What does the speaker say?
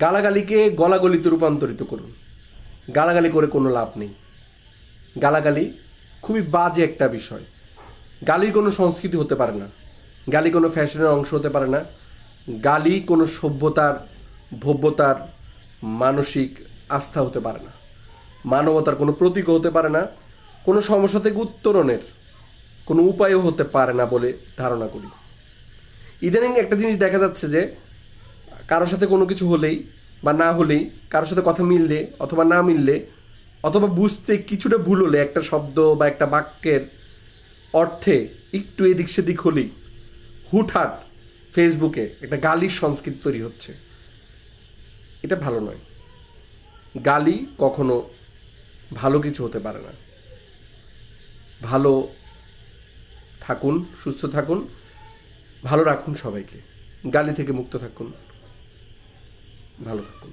গালাগালিকে গলাগলিতে রূপান্তরিত করুন। গালাগালি করে কোনো লাভ নেই। গালাগালি খুবই বাজে একটা বিষয়। গালির কোনো সংস্কৃতি হতে পারে না। গালি কোনো ফ্যাশনের অংশ হতে পারে না। গালি কোনো সভ্যতার, ভব্যতার, মানসিক আস্থা হতে পারে না। মানবতার কোনো প্রতীকও হতে পারে না। কোনো সমস্যা থেকে উত্তরণের কোনো উপায়ও হতে পারে না বলে ধারণা করি। ইদানিং একটা জিনিস দেখা যাচ্ছে যে কারোর সাথে কোনো কিছু হলেই বা না হলেই, কারোর সাথে কথা মিললে অথবা না মিললে, অথবা বুঝতে কিছুটা ভুল হলে একটা শব্দ বা একটা বাক্যের অর্থে একটু এদিক সেদিক হলেই হুটহাট ফেসবুকে একটা গালির সংস্কৃতি তৈরি হচ্ছে। এটা ভালো নয়। গালি কখনো ভালো কিছু হতে পারে না। ভালো থাকুন, সুস্থ থাকুন, ভালো রাখুন সবাইকে। গালি থেকে মুক্ত থাকুন। ভালো থাকুন।